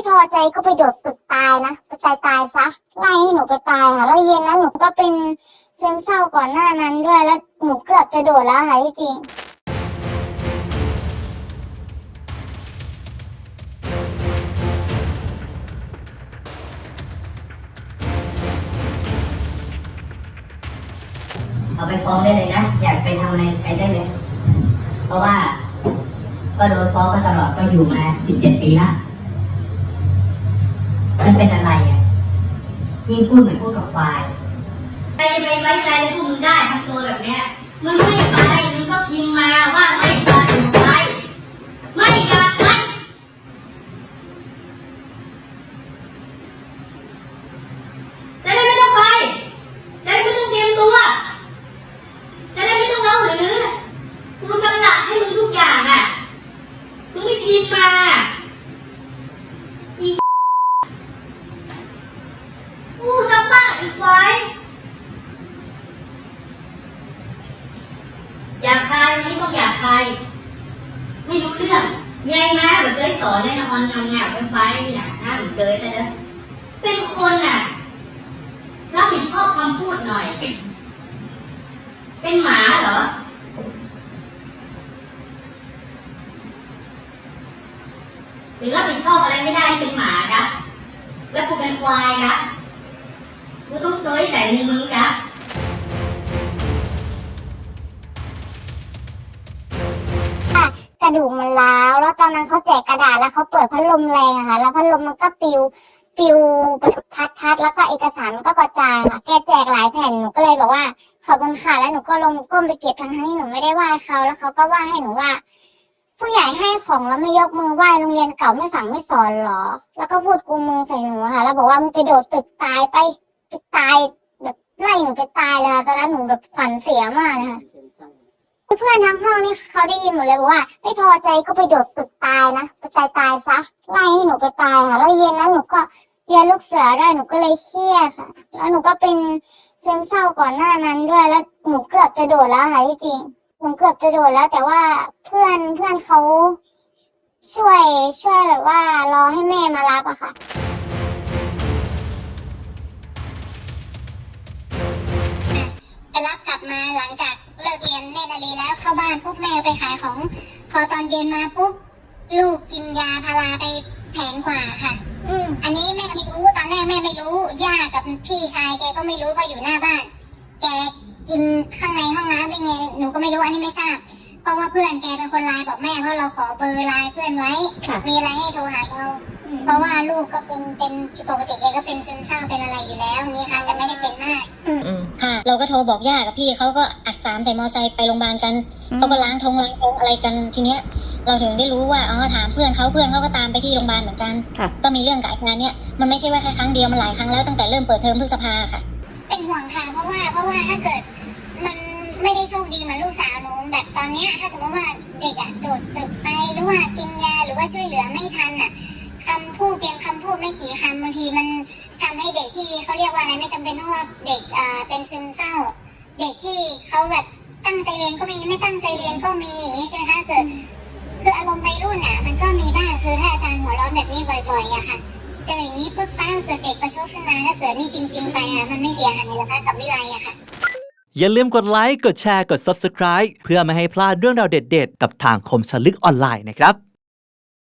ไม่พอใจก็ไปโดดตึกตายนะไปตายตายซะไล่ให้หนูไปตายค่ะแล้วเย็นนั้นหนูก็เป็นซึมเศร้าก่อนหน้านั้นด้วยแล้วหนูเกือบจะโดดแล้วค่ะพี่จริงเอาไปฟ้องได้เลยนะ อยากไปทำอะไรไปได้เลย เพราะว่าก็โดนฟ้องมาตลอดก็อยู่มาสิบเจ็ดปีละันเป็นอะไรอะยิ่งพูดเหมือนพูดกับควายใครจะไปไว้ใจพวกมึงได้ทำตัวแบบเนี้ย ใคร ไม่รู้เรื่องยายนะแบบเคยสอนแน่นอนทำงานเป็นไฟนี่นะหน้าเหมือนเคยแต่เด้อเป็นคนอะรับผิดชอบคำพูดหน่อย เป็นหมาเหรอหรือรับผิดชอบอะไรไม่ได้เป็นหมานะแล้วกูเป็นควายนะกูต้องเตยแต่มึงนะ ระดูกมันร้าวแล้วตอนนั้นเขาแจกกระดาษแล้วเขาเปิดพัดลมแรงอะค่ะ แล้วพัดลมมันก็ปิวปิวพัดพัดแล้วก็เอกสารมันก็กระจายค่ะแกแจกหลายแผ่นหนูก็เลยบอกว่าขอบคุณค่ะแล้วหนูก็ลงก้มไปเก็บทั้งที่หนูไม่ได้ไหว้เขาแล้วเขาก็ว่าให้หนูว่า ผู้ใหญ่ให้ของแล้วไม่ยกมือไหว้โรงเรียนเก่าไม่สั่งไม่สอนหรอ แล้วก็พูดกูมึงใส่หนูค่ะ แล้วบอกว่ามึงไปโดดตึกตายไปตายแบบไล่หนูไปตายเลยตอนนั้นหนูแบบขวัญเสียมากเลยค่ะ เพื่อนทั้งห้องนี่เขาได้ยินหมดเลยบอกว่า ไม่พอใจก็ไปโดดตึกตายนะไปตายตายซะไล่ให้หนูไปตายค่ะแล้วเย็นนั้นหนูก็เรียนลูกเสือได้หนูก็เลยเครียดค่ะ แล้วหนูก็เป็นซึมเศร้าก่อนหน้านั้นด้วยแล้วหนูเกือบจะโดดแล้วค่ะที่จริงหนูเกือบจะโดดแล้ว แต่ว่าเพื่อนเพื่อนเขาช่วยช่วยแบบว่ารอให้แม่มารับอะค่ะานปุ๊บแม่ไปขายของ พอตอนเย็นมาปุ๊บลูกกินยาพาราไปแผงกว่าค่ะ อืมอันนี้แม่ไม่รู้ตอนแรกแม่ไม่รู้ย่ากับพี่ชายแกก็ไม่รู้ว่าอยู่หน้าบ้าน แกกินข้างในห้องน้ำได้ไงหนูก็ไม่รู้อันนี้ไม่ทราบเพราะว่าเพื่อนแกเป็นคนไลน์บอกแม่เพราะเราขอเบอร์ไลน์เพื่อนไว้ มีอะไรให้โทรหาเราเพราะว่าลูกก็เป็นเป็นปกติแกก็เป็นซึมเศร้าเป็นอะไรอยู่แล้ว มีครั้งแต่ไม่ได้เป็นมากค่ะเราก็โทรบอกย่ากับพี่เขาก็อัด สามใส่มอไซค์ไปโรงพยาบาลกันเขาก็ล้างทงล้างทงอะไรกันทีเนี้ย เราถึงได้รู้ว่าอ๋อถามเพื่อนเขาเพื่อนเขาก็ตามไปที่โรงพยาบาลเหมือนกันค่ะก็มีเรื่องกับอาการเนี้ยมันไม่ใช่ว่าแค่ครั้งเดียวมันหลายครั้งแล้วตั้งแต่เริ่มเปิดเทอมพฤษภาค่ะ เป็นห่วงค่ะเพราะว่าเพราะว่าถ้าเกิดมันไม่ได้โชคดีเหมือนลูกสาวหนูแบบตอนเนี้ยถ้าสมมติว่าเด็กอะโดดตึกไปหรือว่ากินยาหรือว่าช่วยเหลือไม่ทันอะคำพูดเพียงคำพูดไม่กี่คำบางทีมันทำให้เด็กที่เขาเรียกว่าอะไรไม่จำเป็นต้องว่าเด็กอ่าเป็นซึมเศร้า เด็กที่เขาแบบตั้งใจเรียนก็มี ไม่ตั้งใจเรียนก็มีอย่างนี้ใช่ไหมคะเกิดคืออารมณ์วัยรุ่นอะมันก็มีบ้างคือถ้าอาจารย์หัวร้อนแบบนี้บ่อยๆอะค่ะเจออย่างนี้ปุ๊บป้าเกิดเด็กประชดขึ้นมาถ้าเกิดนี่จริง ๆ ไปอะมันไม่เสียหายหรอกคะกับวิไลอะค่ะ อย่าลืมกดไลค์ กดแชร์ กด Subscribe เพื่อไม่ให้พลาดเรื่องราวเด็ดๆ กับทางคมชลึกออนไลน์นะครับ